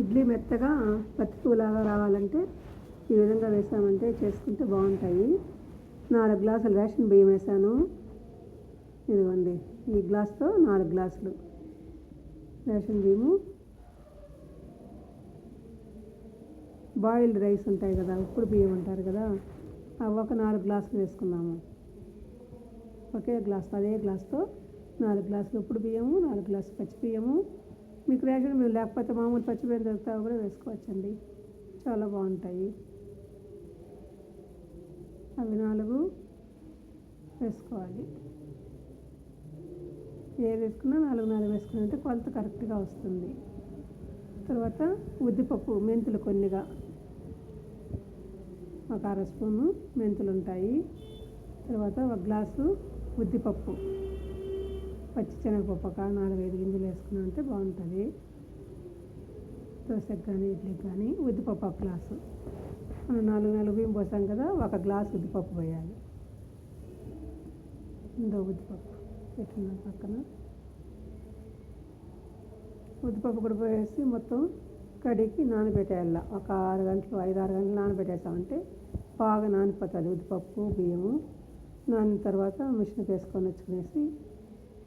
ఇడ్లీ మెత్తగా పత్తిపూలాగా రావాలంటే ఈ విధంగా వేసామంటే చేసుకుంటే బాగుంటాయి. నాలుగు గ్లాసులు రేషన్ బియ్యం వేసాను. ఇదిగోండి ఈ గ్లాస్తో నాలుగు గ్లాసులు రేషన్ బియ్యము. బాయిల్డ్ రైస్ ఉంటాయి కదా ఉప్పుడు బియ్యం అంటారు కదా అవి ఒక నాలుగు గ్లాసులు వేసుకున్నాము ఒకే గ్లాస్ అదే గ్లాస్తో నాలుగు గ్లాసులు ఉప్పుడు బియ్యము నాలుగు గ్లాసులు పచ్చి బియ్యము మీకు రేషన్ మీరు లేకపోతే మామూలు పచ్చి దొరుకుతావు దొరుకుతా కూడా వేసుకోవచ్చండి. చాలా బాగుంటాయి. అవి నాలుగు వేసుకోవాలి. ఏది వేసుకున్నా నాలుగు నాలుగు వేసుకున్నంటే కొలత కరెక్ట్గా వస్తుంది. తర్వాత ఉద్దిపప్పు మెంతులు కొన్నిగా. ఒక అర స్పూను మెంతులు ఉంటాయి తర్వాత ఒక గ్లాసు ఉద్దిపప్పు. పచ్చి శనగపప్పు ఒక నాలుగైదు గింజలు వేసుకున్నాం అంటే బాగుంటుంది. దోశకు కానీ ఇడ్లీకి కానీ ఉద్దిపప్పు ఒక గ్లాసు. మనం నాలుగు నాలుగు బియ్యం పోసాం కదా ఒక గ్లాస్ ఉద్దిపప్పు పోయాలి. ఇందో ఉద్దిపప్పు పెట్టున్నాను పక్కన. ఉద్దిపప్పు కూడా పోయేసి మొత్తం కడిగి నానబెట్టేయాల. ఒక ఆరు గంటలు ఐదు ఆరు గంటలు నానబెట్టేసామంటే బాగా నానిపోతుంది ఉద్దిపప్పు బియ్యము. నానిన తర్వాత మిషన్కి వేసుకొని వచ్చుకునేసి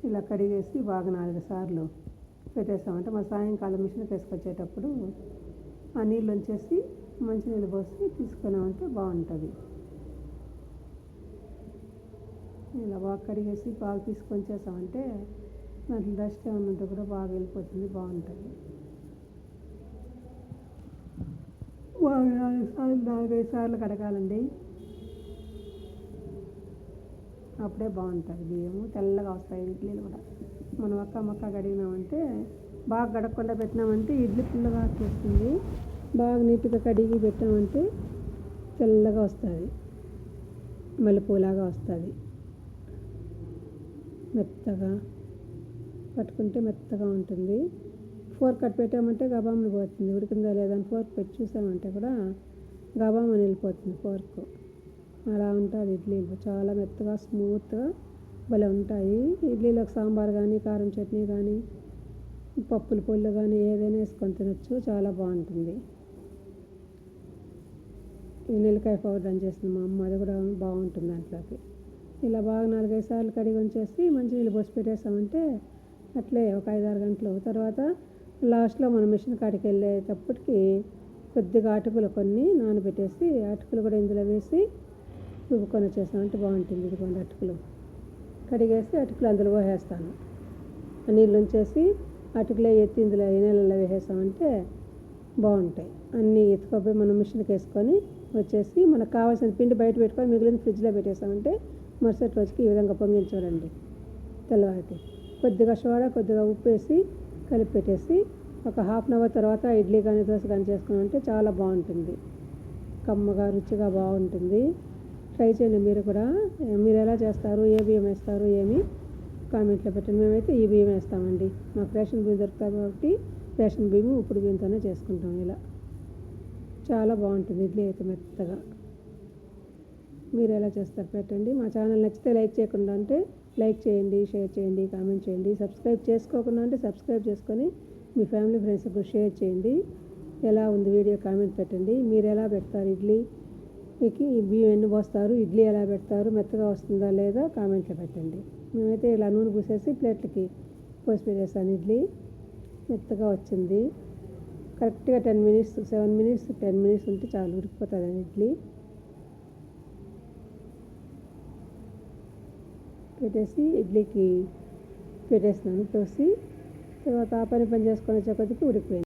ఇలా కడిగేసి బాగా నాలుగు సార్లు పెట్టేస్తామంటే మా సాయంకాలం మిషన్కి వేసుకొచ్చేటప్పుడు ఆ నీళ్ళు వచ్చేసి మంచినీళ్ళు పోసి తీసుకున్నామంటే బాగుంటుంది. ఇలా బాగా కడిగేసి బాగా తీసుకొని చేసామంటే దాంట్లో డస్ట్ ఏమన్నా ఉంటే కూడా బాగా వెళ్ళిపోతుంది బాగుంటుంది. బాగా నాలుగు సార్లు నాలుగైదు సార్లు కడగాలండి. అప్పుడే బాగుంటుంది. బియ్యము తెల్లగా వస్తాయి ఇడ్లీలు కూడా. మనం ఒక్క మొక్క కడిగినామంటే బాగా గడకుండా పెట్టినామంటే ఇడ్లీ పుల్లగా వచ్చేస్తుంది బాగా నీట్గా కడిగి పెట్టామంటే తెల్లగా వస్తుంది. మల్లెపూలాగా వస్తుంది. మెత్తగా పట్టుకుంటే మెత్తగా ఉంటుంది. ఫోర్ కట్ పెట్టామంటే గబాములు పోతుంది. ఉడికిందా లేదా అని ఫోర్క్ పెట్టి చూసామంటే కూడా గబామని వెళ్ళిపోతుంది ఫోర్క్. అలా ఉంటుంది ఇడ్లీలు. చాలా మెత్తగా స్మూత్గా భలే ఉంటాయి. ఇడ్లీలోకి సాంబార్ కానీ కారం చట్నీ కానీ పప్పుల పొళ్ళు కానీ ఏదైనా వేసుకొని తినచ్చు. చాలా బాగుంటుంది. ఈ నిలకాయ పౌడర్ అని చేసింది మా అమ్మ. అది కూడా బాగుంటుంది దాంట్లోకి. ఇలా బాగా నాలుగైదు సార్లు కడిగి ఉంచేసి మంచినీళ్ళు పోసి పెట్టేసామంటే అట్లే ఒక ఐదు ఆరు గంటలు. తర్వాత లాస్ట్లో మనం మిషన్ కాడికి వెళ్ళేటప్పటికి కొద్దిగా అటుకులు కొన్ని నానబెట్టేసి అటుకులు కూడా ఇందులో వేసి రుబ్బుకొని వచ్చేసామంటే బాగుంటుంది. ఇదిగోండి అటుకులు. కడిగేసి అటుకులు అందులో పోసేస్తాను. ఆ నీళ్ళు ఉంచేసి అటుకులే ఎత్తి ఇందులో ఈ నీళ్ళలో వేసేసామంటే బాగుంటాయి. అన్నీ ఎత్తుకోపోయి మనం మిషన్కి వేసుకొని వచ్చేసి మనకు కావాల్సిన పిండి బయట పెట్టుకొని మిగిలిన ఫ్రిడ్జ్లో పెట్టేసామంటే మరుసటి రోజుకి ఈ విధంగా పొంగించి తెల్లవారికి. కొద్దిగా సోడా కొద్దిగా ఉప్పు వేసి కలిపి పెట్టేసి ఒక హాఫ్ అన్ అవర్ తర్వాత ఇడ్లీ కానీ దోశ కానీ చేసుకున్నామంటే చాలా బాగుంటుంది. కమ్మగా రుచిగా బాగుంటుంది. ట్రై చేయండి మీరు కూడా. మీరు ఎలా చేస్తారు ఏ బియ్యం వేస్తారు ఏమి కామెంట్లో పెట్టండి. మేమైతే ఈ బియ్యం వేస్తామండి. మాకు రేషన్ బియ్యం దొరుకుతాయి కాబట్టి రేషన్ బియ్యం ఇప్పుడు బియ్యంతోనే చేసుకుంటాం ఇలా. చాలా బాగుంటుంది ఇడ్లీ అయితే మెత్తగా. మీరు ఎలా చేస్తారు పెట్టండి. మా ఛానల్ నచ్చితే లైక్ చేయకుండా అంటే లైక్ చేయండి షేర్ చేయండి కామెంట్ చేయండి. సబ్స్క్రైబ్ చేసుకోకుండా అంటే సబ్స్క్రైబ్ చేసుకొని మీ ఫ్యామిలీ ఫ్రెండ్స్కి షేర్ చేయండి. ఎలా ఉంది వీడియో కామెంట్ పెట్టండి. మీరు ఎలా పెడతారు ఇడ్లీ? బియ్యం ఎన్ని పోస్తారు? ఇడ్లీ ఎలా పెడతారు? మెత్తగా వస్తుందా లేదా? కామెంట్లో పెట్టండి. మేమైతే ఇలా నూనె పూసేసి ప్లేట్లకి పోసి పెట్టేసాను ఇడ్లీ మెత్తగా వచ్చింది. కరెక్ట్గా ten minutes seven minutes ten minutes ఉంటే చాలు అండి ఇడ్లీ. పెట్టేసి ఇడ్లీకి పెట్టేసినాను తోసి. తర్వాత ఆ పని పని చేసుకొని వచ్చే కొద్దికి ఉడికిపోయింది.